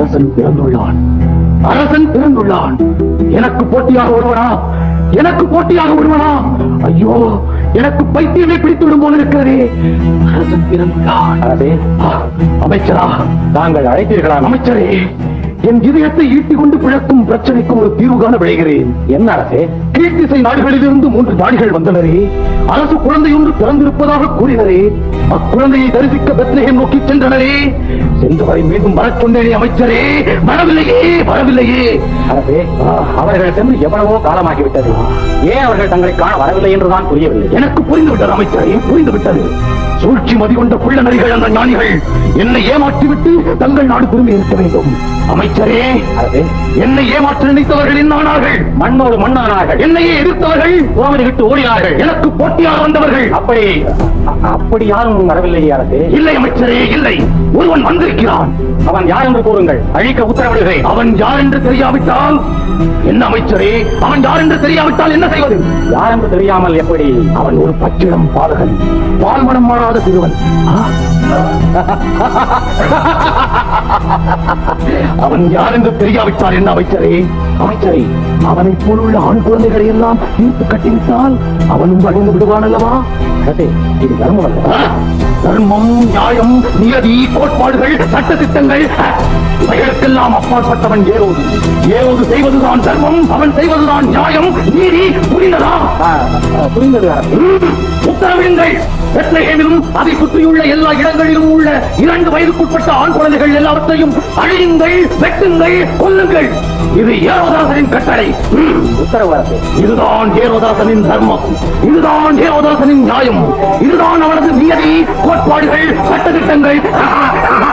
அரசன் பிறந்துள்ளான். அரசன் பிறந்துள்ளான். எனக்கு போட்டியாக ஒருவனா? எனக்கு போட்டியாக ஒருவனா? ஐயோ எனக்கு பைத்தியமே பிடித்துவிடும் போல இருக்கிறதே. அரசன் பிறந்துள்ளான். அமைச்சரா. தாங்கள் அழைத்தீர்களா? அமைச்சரே. என் இதயத்தை ஈட்டிக் கொண்டு பிழக்கும் பிரச்சனைக்கு ஒரு தீர்வு காண விளைகிறேன். என்ன அரசே? கீழ்த்திசை நாடுகளிலிருந்து மூன்று நாடுகள் வந்தனரே. அரசு குழந்தை ஒன்று பிறந்திருப்பதாக கூறினரே. அக்குழந்தையை தரிசிக்க பெத்லகேம் நோக்கி சென்றனரே. சென்றவரை மீண்டும் வரச் சொன்னேனே அமைச்சரே. வரவில்லையே வரவில்லையே. அரசே அவர்கள் சென்று எவ்வளவோ காலமாகிவிட்டது. ஏன் அவர்கள் தங்களை காண வரவில்லை என்றுதான் புரியவில்லை. எனக்கு புரிந்து விட்டது அமைச்சரே புரிந்து விட்டது சூழ்ச்சி மதி கொண்ட புள்ள நரிகள் அந்த ஞானிகள் என்னை ஏமாற்றிவிட்டு தங்கள் நாடு திரும்பி இருக்க வேண்டும். அமைச்சரே என்னை ஏமாற்ற நினைத்தவர்கள் என்ன ஆனார்கள் மண்ணோடு மண்ணானார்கள். என்னையே எதிர்த்தவர்கள் புறமணி விட்டு ஓடினார்கள். எனக்கு போட்டியாக வந்தவர்கள். அப்படி அப்படி யாரும் வரவில்லையே அரசே. இல்லை அமைச்சரே இல்லை. ஒருவன் வந்திருக்கிறான். அவன் யார் என்று கூறுங்கள். அழிக்க உத்தரவிடுகிறேன். அவன் யார் என்று தெரியாவிட்டால் என்ன அமைச்சரே? அவன் யார் என்று தெரியாவிட்டால் என்ன செய்வது? யார் என்று தெரியாமல் எப்படி? அவன் ஒரு பச்சிடம் பாதகன் பால்மனம் மாறாத சிறுவன்? அவன் யார் என்று தெரியாவிட்டால் என்ன அமைச்சரே? அமைச்சரே அவனைப் போலுள்ள ஆண் குழந்தைகளை எல்லாம் தீர்த்து கட்டிவிட்டால் அவனும் அழிந்து விடுவான் அல்லவா? இது தர்மம் அல்லவா? தர்மம் நியாயம் நியதி கோட்பாடுகள் சட்ட திட்டங்கள் இவைகளுக்கெல்லாம் அப்பாற்பட்டவன் ஏரோது. ஏரோது செய்வதுதான் தர்மம் அவன் செய்வதுதான் நியாயம். நீதி புரிந்ததா? புரிந்தது. உத்தரவிடுங்கள். பெத்லஹேமிலும் அதை சுற்றியுள்ள எல்லா இடங்களிலும் உள்ள இரண்டு வயதுக்குட்பட்ட ஆண் குழந்தைகள் எல்லாவற்றையும் அழியுங்கள் வெட்டுங்கள் கொல்லுங்கள். இது ஏரோதாசனின் கட்டளை. உத்தரவு அரசு இதுதான் ஏரோதாசனின் தர்மம். இதுதான் ஏரோதாசனின் நியாயம். இதுதான் அவனது நியதி கோட்பாடுகள் சட்டத்திட்டங்கள்.